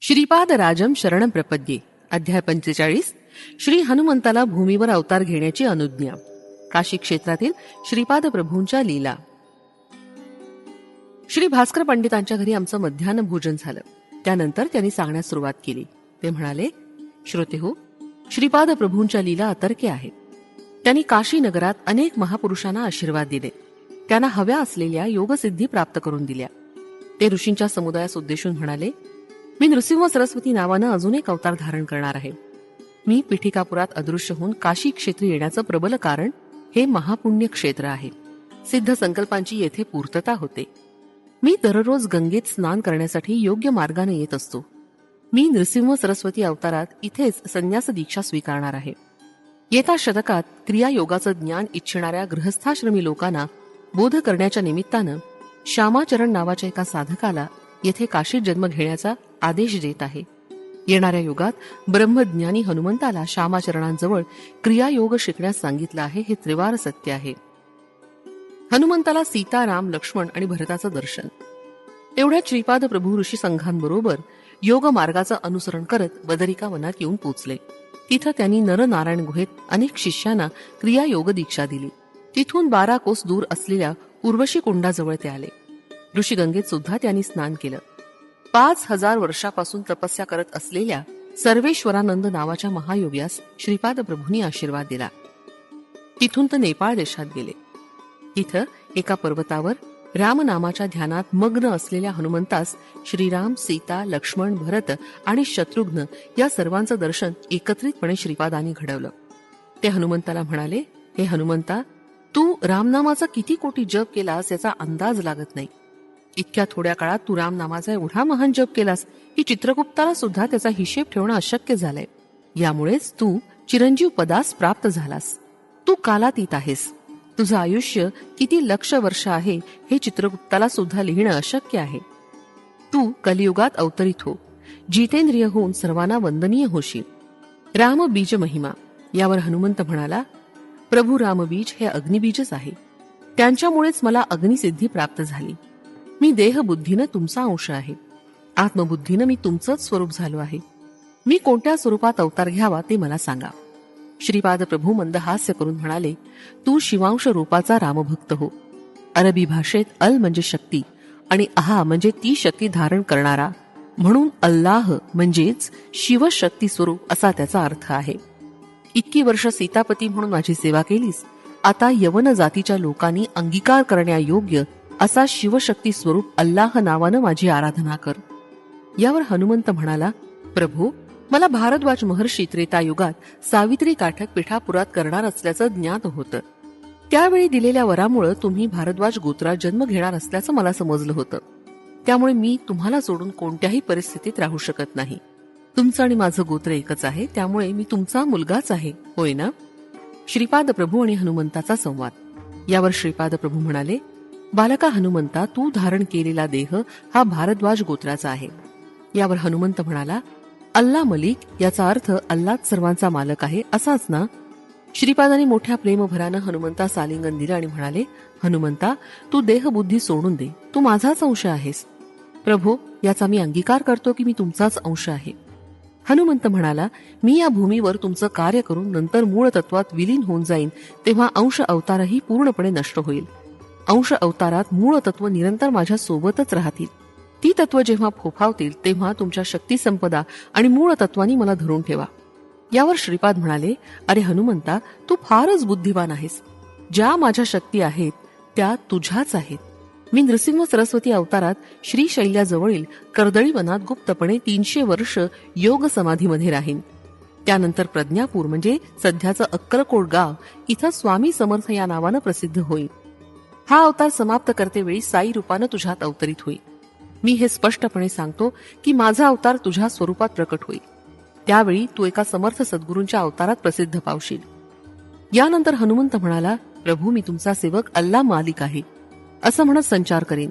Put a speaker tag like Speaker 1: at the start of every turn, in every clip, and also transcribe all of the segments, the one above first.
Speaker 1: श्रीपाद राजम शरण प्रपद्ये. अध्याय पंचेचाळीस. श्री हनुमंताला भूमीवर अवतार घेण्याची अनुज्ञा. काशी क्षेत्रातील श्रीपाद प्रभूंच्या लीला. श्री भास्कर पंडितांच्या घरी आमचं मध्यान्ह भोजन झालं. त्यानंतर त्यांनी सांगण्यास सुरुवात केली. ते म्हणाले श्रोते हो श्रीपाद प्रभूंच्या लीला अतर्के आहेत त्यांनी काशी नगरात अनेक महापुरुषांना आशीर्वाद दिले. त्यांना हव्या असलेल्या योगसिद्धी प्राप्त करून दिल्या. ते ऋषींच्या समुदायास उद्देशून म्हणाले मी नृसिंह सरस्वती नावानं अजून एक अवतार धारण करणार आहे. मी पिठिकापुरात अदृश्य होऊन काशी क्षेत्री येण्याचं प्रबल कारण हे महापुण्य क्षेत्र आहे. सिद्ध संकल्पांची येथे पूर्तता होते. मी दररोज गंगेत स्नान करण्यासाठी योग्य मार्गाने येत असतो. मी नृसिंह सरस्वती अवतारात इथेच संन्यास दीक्षा स्वीकारणार आहे. येत्या शतकात क्रियायोगाचं ज्ञान इच्छिणाऱ्या गृहस्थाश्रमी लोकांना बोध करण्याच्या निमित्तानं श्यामाचरण नावाच्या एका साधकाला येथे काशीत जन्म घेण्याचा आदेश देत आहे. येणाऱ्या युगात ब्रह्मज्ञानी हनुमंताला श्यामाचरणांजवळ क्रियायोग शिकण्यास सांगितलं आहे हे त्रिवार सत्य आहे. हनुमंताला सीताराम लक्ष्मण आणि भरताचं दर्शन. एवढ्या श्रीपाद प्रभू ऋषी संघांबरोबर योग मार्गाचं अनुसरण करत बदरिका वनात येऊन पोचले. तिथं त्यांनी नरनारायण गुहेत अनेक शिष्यांना क्रियायोग दीक्षा दिली. तिथून बारा कोस दूर असलेल्या उर्वशी कुंडाजवळ ते आले. ऋषीगंगेत सुद्धा त्यांनी स्नान केलं. पाच हजार वर्षापासून तपस्या करत असलेल्या सर्वेश्वरानंद नावाच्या महायोग्यास श्रीपाद प्रभूंनी आशीर्वाद दिला. तिथून ते नेपाळ देशात गेले. तिथं एका पर्वतावर रामनामाच्या ध्यानात मग्न असलेल्या हनुमंतास श्रीराम सीता लक्ष्मण भरत आणि शत्रुघ्न या सर्वांचं दर्शन एकत्रितपणे श्रीपादांनी घडवलं. ते हनुमंताला म्हणाले हे हनुमंता तू रामनामाचा किती कोटी जप केलास याचा अंदाज लागत नाही. इतक्या थोड्या काळात तू राम नामाचा एवढा महान जप केलास की चित्रगुप्ताला सुद्धा त्याचा हिशेब ठेवणं अशक्य झालंय. यामुळेच तू चिरंजीव पदास प्राप्त झालास. तू कालातीत आहेस. तुझं आयुष्य किती लक्ष वर्ष आहे हे चित्रगुप्ताला सुद्धा लिहिणं अशक्य आहे. तू कलियुगात अवतरित हो. जितेंद्रिय होऊन सर्वांना वंदनीय होशील. राम बीज महिमा. यावर हनुमंत म्हणाला प्रभू रामबीज हे अग्निबीजच आहे. त्यांच्यामुळेच मला अग्निसिद्धी प्राप्त झाली. मी देहबुद्धीनं तुमचा अंश आहे. आत्मबुद्धीनं मी तुमचंच स्वरूप झालो आहे. मी कोणत्या स्वरूपात अवतार घ्यावा ते मला सांगा. श्रीपाद प्रभू मंद हास्य करून म्हणाले तू शिवांश रूपाचा रामभक्त हो. अरबी भाषेत अल म्हणजे शक्ती आणि अहा म्हणजे ती शक्ती धारण करणारा. म्हणून अल्लाह म्हणजेच शिवशक्ती स्वरूप असा त्याचा अर्थ आहे. इतकी वर्ष सीतापती म्हणून माझी सेवा केलीस. आता यवन जातीच्या लोकांनी अंगीकार करण्यायोग्य असा शिवशक्ती स्वरूप अल्लाह नावानं माझी आराधना कर. यावर हनुमंत म्हणाला प्रभू मला भारद्वाज महर्षी त्रेतायुगात सावित्री काठक पिठापुरात करणार असल्याचं ज्ञात होतं. त्यावेळी दिलेल्या वरामुळे तुम्ही भारद्वाज गोत्रात जन्म घेणार असल्याचं मला समजलं होतं. त्यामुळे मी तुम्हाला सोडून कोणत्याही परिस्थितीत राहू शकत नाही. तुमचं आणि माझं गोत्र एकच आहे त्यामुळे मी तुमचा मुलगाच आहे होय ना? श्रीपाद प्रभू आणि हनुमंताचा संवाद. यावर श्रीपाद प्रभू म्हणाले बालका हनुमंता तू धारण केलेला देह हा भारद्वाज गोत्राचा आहे. यावर हनुमंत म्हणाला अल्ला मलिक याचा अर्थ अल्लाच सर्वांचा मालक आहे असाच ना? श्रीपादाने मोठ्या प्रेमभरानं हनुमंता सालिंगन दिलं आणि म्हणाले हनुमंता तू देहबुद्धी सोडून दे. तू माझाच अंश आहेस. प्रभो याचा मी अंगीकार करतो की मी तुमचाच अंश आहे. हनुमंत म्हणाला मी या भूमीवर तुमचं कार्य करून नंतर मूळ तत्वात विलीन होऊन जाईन तेव्हा अंश अवतारही पूर्णपणे नष्ट होईल. अंश अवतारात मूळ तत्व निरंतर माझ्या सोबतच राहतील. ती तत्व जेव्हा फोफावतील तेव्हा तुमच्या शक्ती संपदा आणि मूळ तत्वानी मला धरून ठेवा. यावर श्रीपाद म्हणाले अरे हनुमंता तू फारच बुद्धिवान आहेस. ज्या माझ्या शक्ती आहेत त्या तुझ्याच आहेत. मी नृसिंह सरस्वती अवतारात श्रीशैल्याजवळील कर्दळी वनात गुप्तपणे तीनशे वर्ष योग समाधीमध्ये राहीन. त्यानंतर प्रज्ञापूर म्हणजे सध्याचं अक्कलकोट गाव इथं स्वामी समर्थ या नावानं प्रसिद्ध होईल. हा अवतार समाप्त करते वेळी साई रूपानं तुझ्यात अवतरित होईल. मी हे स्पष्टपणे सांगतो की माझा अवतार तुझ्या स्वरूपात प्रकट होईल. त्यावेळी तू एका समर्थ सद्गुरूंच्या अवतारात प्रसिद्ध पावशील. यानंतर हनुमंत म्हणाला प्रभू मी तुमचा सेवक अल्ला मालिक आहे. असं म्हणत संचार करेन.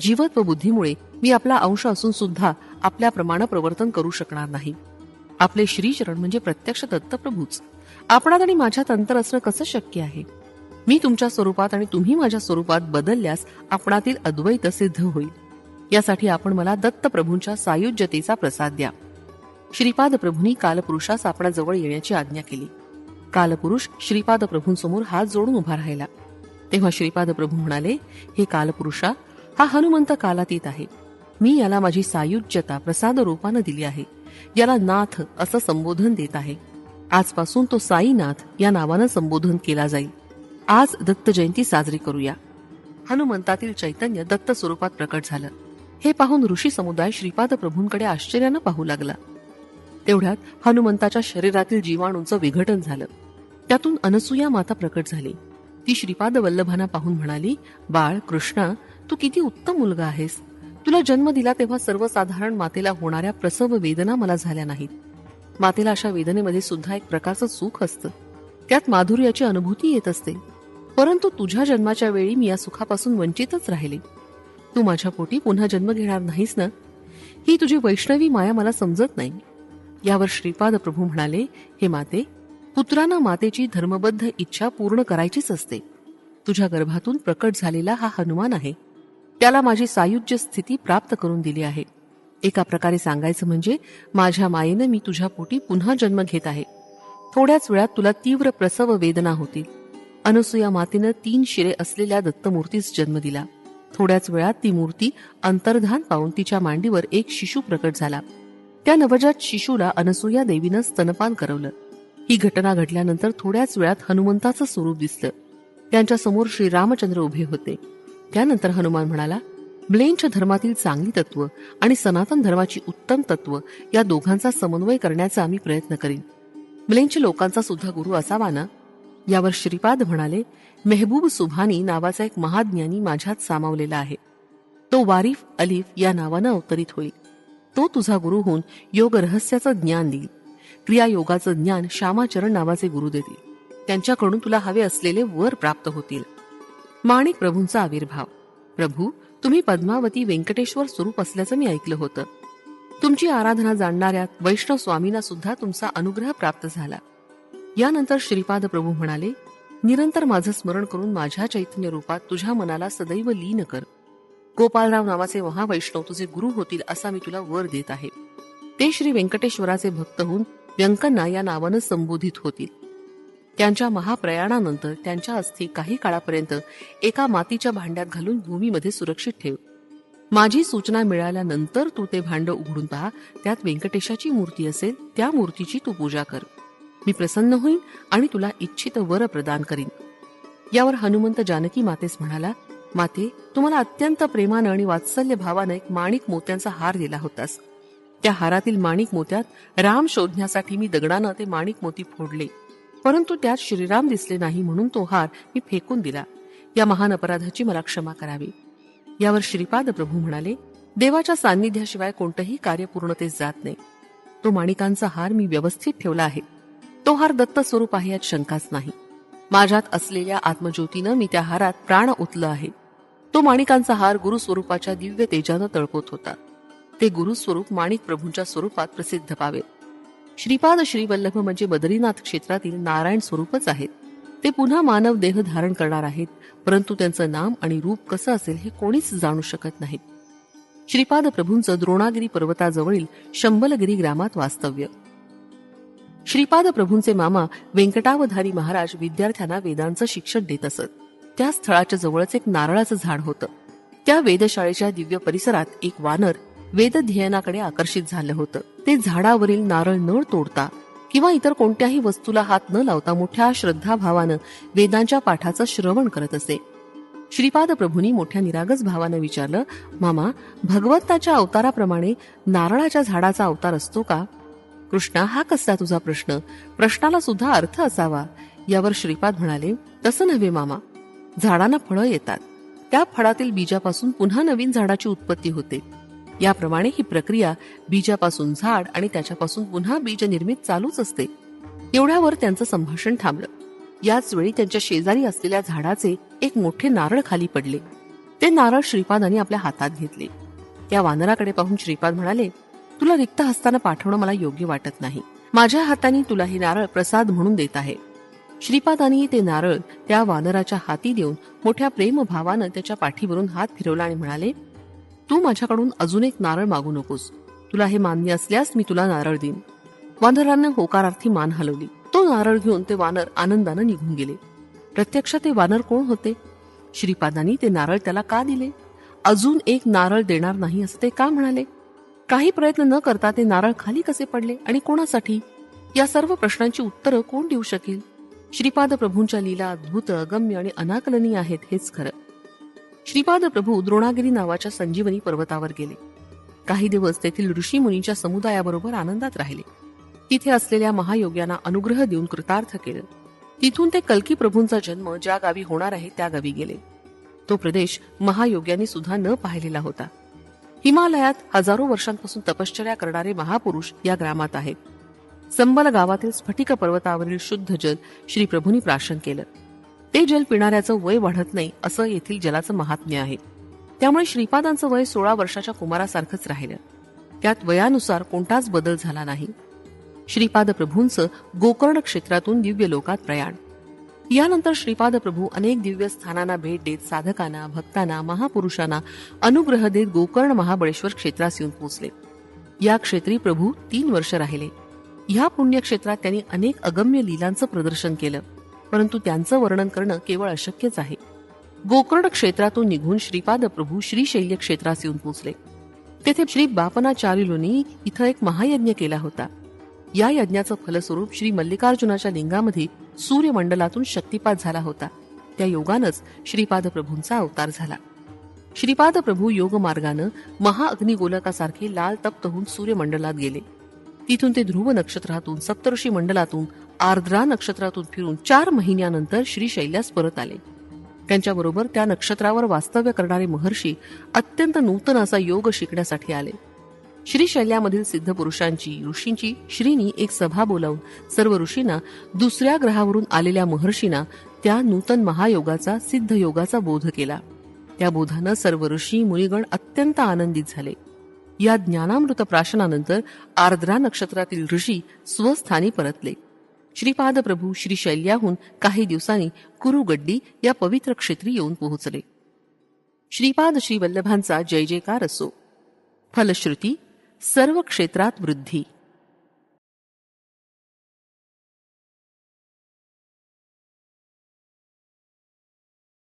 Speaker 1: जीवत्व बुद्धीमुळे मी आपला अंश असून सुद्धा आपल्याप्रमाणे प्रवर्तन करू शकणार नाही. आपले श्रीचरण म्हणजे प्रत्यक्ष दत्तप्रभूच. आपणात आणि माझ्यात अंतर असणं कसं शक्य आहे? मी तुमच्या स्वरूपात आणि तुम्ही माझ्या स्वरूपात बदलल्यास आपणातील अद्वैत सिद्ध होईल. यासाठी आपण मला दत्त प्रभूंच्या सायुज्यतेचा प्रसाद द्या. श्रीपाद प्रभूंनी कालपुरुषास आपणाजवळ येण्याची आज्ञा केली. कालपुरुष श्रीपाद प्रभूंसमोर हात जोडून उभा राहिला. तेव्हा श्रीपाद प्रभू म्हणाले हे कालपुरुषा हा हनुमंत कालातीत आहे. मी याला माझी सायुज्यता प्रसाद रूपानं दिली आहे. याला नाथ असं संबोधन देत आहे. आजपासून तो साईनाथ या नावानं संबोधन केला जाईल. आज दत्त जयंती साजरी करूया. हनुमंतातील चैतन्य दत्त स्वरूपात प्रकट झालं. हे पाहून ऋषी समुदाय श्रीपाद प्रभूंकडे आश्चर्यानं पाहू लागला. तेवढ्यात हनुमंताच्या शरीरातील जीवाणूंचं विघटन झालं. त्यातून अनसुया माता प्रकट झाली. ती श्रीपाद वल्लभांना पाहून म्हणाली बाळ कृष्णा तू किती उत्तम मुलगा आहेस. तुला जन्म दिला तेव्हा सर्वसाधारण मातेला होणाऱ्या प्रसव वेदना मला झाल्या नाहीत. मातेला अशा वेदनेमध्ये सुद्धा एक प्रकारचं सुख असतं. त्यात माधुर्याची अनुभूती येत असते. परंतु तुझ्या जन्माच्या वेळी मी या सुखापासून वंचितच राहिले. तू माझ्या पोटी पुन्हा जन्म घेणार नाहीस ना? ही तुझी वैष्णवी माया मला समजत नाही. यावर श्रीपाद प्रभू म्हणाले हे माते पुत्रांना मातेची धर्मबद्ध इच्छा पूर्ण करायचीच असते. तुझ्या गर्भातून प्रकट झालेला हा हनुमान आहे. त्याला माझी सायुज्य स्थिती प्राप्त करून दिली आहे. एका प्रकारे सांगायचं म्हणजे माझ्या मायेनं मी तुझ्या पोटी पुन्हा जन्म घेत आहे. थोड्याच वेळात तुला तीव्र प्रसव वेदना होतील. अनसुया मातेनं तीन शिरे असलेल्या दत्तमूर्तीस जन्म दिला. थोड्याच वेळात ती मूर्ती अंतर्धान पाहून तिच्या मांडीवर एक शिशू प्रकट झाला. त्या नवजात शिशूला अनसुया देवीनं स्तनपान करवलं. ही घटना घडल्यानंतर थोड्याच वेळात हनुमंताचं स्वरूप दिसलं. त्यांच्यासमोर श्रीरामचंद्र उभे होते. त्यानंतर हनुमान म्हणाला ब्लेंच धर्मातील चांगली तत्व आणि सनातन धर्माची उत्तम तत्व या दोघांचा समन्वय करण्याचा आम्ही प्रयत्न करीन. ब्लेंच लोकांचा सुद्धा गुरु असावा ना? यावर श्रीपाद म्हणाले मेहबूब सुभानी नावाचा एक महाज्ञानी माझ्यात सामावलेला आहे. तो वारिफ अलिफ या नावानं अवतरित होईल. तो तुझा गुरु होऊन योग रहस्याचं ज्ञान देईल. क्रिया योगाचं ज्ञान श्यामाचरण नावाचे गुरु देतील. त्यांच्याकडून तुला हवे असलेले वर प्राप्त होतील. माणिक प्रभूंचा आविर्भाव. प्रभू तुम्ही पद्मावती व्यंकटेश्वर स्वरूप असल्याचं मी ऐकलं होतं. तुमची आराधना जाणणाऱ्या वैष्णव स्वामींना सुद्धा तुमचा अनुग्रह प्राप्त झाला. यानंतर श्रीपाद प्रभू म्हणाले निरंतर माझं स्मरण करून माझ्या चैतन्य रूपात तुझ्या मनाला सदैव लीन कर. गोपालराव नावाचे महावैष्णव तुझे गुरु होतील असा मी तुला वर देत आहे. ते श्री व्यंकटेश्वराचे भक्त होऊन व्यंकन्ना या नावानं संबोधित होतील. त्यांच्या महाप्रयाणानंतर त्यांच्या अस्थी काही काळापर्यंत एका मातीच्या भांड्यात घालून भूमीमध्ये सुरक्षित ठेव. माझी सूचना मिळाल्यानंतर तू ते भांड उघडून पहा. त्यात व्यंकटेशाची मूर्ती असेल त्या मूर्तीची तू पूजा कर. मी प्रसन्न होईन आणि तुला इच्छित वर प्रदान करीन. यावर हनुमंत जानकी मातेस म्हणाला माते तुम्हाला अत्यंत प्रेमानं आणि वात्सल्य भावानं एक माणिक मोत्यांचा हार दिला होतास. त्या हारातील माणिक मोत्यात राम शोधण्यासाठी मी दगडानं ते माणिक मोती फोडले. परंतु त्यात श्रीराम दिसले नाही म्हणून तो हार मी फेकून दिला. या महान अपराधाची मला क्षमा करावी. यावर श्रीपाद प्रभू म्हणाले देवाच्या सान्निध्याशिवाय कोणतंही कार्य पूर्णतेस जात नाही. तो माणिकांचा हार मी व्यवस्थित ठेवला आहे. तो हार दत्त स्वरूप आहे यात शंकाच नाही. माझ्यात असलेल्या आत्मज्योतीनं मी त्या हारात प्राण ओतलं आहे. तो माणिकांचा हार गुरुस्वरूपाच्या दिव्य तेजानं तळपत होता. ते गुरुस्वरूप माणिक प्रभूंच्या स्वरूपात प्रसिद्ध पावे श्रीपाद श्रीवल्लभ म्हणजे बद्रीनाथ क्षेत्रातील नारायण स्वरूपच आहेत. ते पुन्हा मानव देह धारण करणार आहेत परंतु त्यांचं नाम आणि रूप कसं असेल हे कोणीच जाणू शकत नाहीत. श्रीपाद प्रभूंचं द्रोणागिरी पर्वताजवळील शंबलगिरी ग्रामात वास्तव्य. श्रीपाद प्रभूंचे मामा व्यंकटावधारी महाराज विद्यार्थ्यांना वेदांचं शिक्षण देत असत. त्या स्थळाच्या जवळच एक नारळाचं झाड होतं. त्या वेधशाळेच्या दिव्य परिसरात एक वानर वेदध्ययनाकडे आकर्षित झालं होतं. ते झाडावरील नारळ न तोडता किंवा इतर कोणत्याही वस्तूला हात न लावता मोठ्या श्रद्धाभावानं वेदांच्या पाठाचं श्रवण करत असे. श्रीपाद प्रभूंनी मोठ्या निरागस भावानं विचारलं मामा भगवंताच्या अवताराप्रमाणे नारळाच्या झाडाचा अवतार असतो का? कृष्णा हा कसला तुझा प्रश्न? प्रश्नाला सुद्धा अर्थ असावा. यावर श्रीपाद म्हणाले तसं नव्हे मामा. झाडांना फळं येतात. त्या फळातील बीजापासून पुन्हा नवीन झाडाची उत्पत्ती होते. याप्रमाणे ही प्रक्रिया बीजापासून झाड आणि त्याच्यापासून पुन्हा बीज निर्मित चालूच असते. एवढ्यावर त्यांचं संभाषण थांबलं. याच वेळी त्यांच्या शेजारी असलेल्या झाडाचे एक मोठे नारळ खाली पडले. ते नारळ श्रीपादांनी आपल्या हातात घेतले. त्या वानराकडे पाहून श्रीपाद म्हणाले तुला रिक्त हस्ताना पाठवणं मला योग्य वाटत नाही. माझ्या हाताने तुला हे नारळ प्रसाद म्हणून देत आहे. श्रीपादांनी ते नारळ त्या वानराच्या हाती देऊन मोठ्या प्रेमभावानं त्याच्या पाठीवरून हात फिरवला आणि म्हणाले तू माझ्याकडून अजून एक नारळ मागू नकोस. तुला हे मान्य असल्यास मी तुला नारळ देईन. वानरानं होकारार्थी मान हलवली. तो नारळ घेऊन ते वानर आनंदानं निघून गेले. प्रत्यक्ष ते वानर कोण होते? श्रीपादांनी ते नारळ त्याला का दिले? अजून एक नारळ देणार नाही असं ते का म्हणाले? काही प्रयत्न न करता ते नारळ खाली कसे पडले आणि कोणासाठी? या सर्व प्रश्नांची उत्तरं कोण देऊ शकेल? श्रीपाद प्रभूंच्या लीला अद्भुत अगम्य आणि अनाकलनीय आहेत हेच खरं. श्रीपाद प्रभू द्रोणागिरी नावाच्या संजीवनी पर्वतावर गेले. काही दिवस तेथील ऋषी मुनींच्या समुदायाबरोबर आनंदात राहिले. तिथे असलेल्या महायोग्यांना अनुग्रह देऊन कृतार्थ केलं. तिथून ते कल्की प्रभूंचा जन्म ज्या गावी होणार आहे त्या गावी गेले. तो प्रदेश महायोग्यांनी सुद्धा न पाहिलेला होता. हिमालयात हजारो वर्षांपासून तपश्चर्या करणारे महापुरुष या ग्रामात आहेत. संबल गावातील स्फटिक पर्वतावरील शुद्ध जल श्री प्रभूंनी प्राशन केलं. ते जल पिणाऱ्याचं वय वाढत नाही असं येथील जलाचं महात्म्य आहे. त्यामुळे श्रीपादांचं वय सोळा वर्षाच्या कुमारासारखंच राहिलं. त्यात वयानुसार कोणताच बदल झाला नाही. श्रीपाद प्रभूंचं गोकर्ण क्षेत्रातून दिव्य लोकात प्रयाण. यानंतर श्रीपाद प्रभू अनेक दिव्य स्थानांना भेट देत साधकांना भक्तांना महापुरुषांना अनुग्रह देत गोकर्ण महाबळेश्वर क्षेत्रास येऊन पोहोचले. या क्षेत्री प्रभू तीन वर्ष राहिले. ह्या पुण्यक्षेत्रात त्यांनी अनेक अगम्य लीलांचं प्रदर्शन केलं परंतु त्यांचं वर्णन करणं केवळ अशक्यच आहे. गोकर्ण क्षेत्रातून निघून श्रीपाद प्रभू श्रीशैल्य क्षेत्रास येऊन पोहोचले. तेथे श्री बापनाचार्युलोनी इथं एक महायज्ञ केला होता. या यज्ञाचं फलस्वरूप श्री मल्लिकार्जुनाच्या लिंगामध्ये सूर्यमंडलातून शक्तिपात झाला होता. त्या योगानंच श्रीपाद प्रभूंचा अवतार झाला. श्रीपाद प्रभू योग मार्गानं महाअग्निगोलकासारखे लाल तप्त होऊन सूर्यमंडलात गेले. तिथून ते ध्रुव नक्षत्रातून सप्तऋषी मंडलातून आर्द्रा नक्षत्रातून फिरून चार महिन्यानंतर श्री शैल्यास परत आले. त्यांच्याबरोबर त्या नक्षत्रावर वास्तव्य करणारे महर्षी अत्यंत नूतन असा योग शिकण्यासाठी आले. श्रीशैल्यामधील सिद्ध पुरुषांची ऋषींची श्रीनी एक सभा बोलावून सर्व ऋषींना दुसऱ्या ग्रहावरून आलेल्या महर्षींना त्या नूतन महायोगाचा सिद्ध योगाचा बोध केला. त्या बोधानं सर्व ऋषी मुनिगण अत्यंत आनंदित झाले. या ज्ञानामृत प्राशनानंतर आर्द्रा नक्षत्रातील ऋषी स्वस्थानी परतले. श्रीपाद प्रभू श्री शैल्याहून काही दिवसांनी कुरुगड्डी या पवित्र क्षेत्री येऊन पोहोचले. श्रीपाद श्री वल्लभांचा जय जयकार असो. फलश्रुती सर्व क्षेत्रात वृद्धी.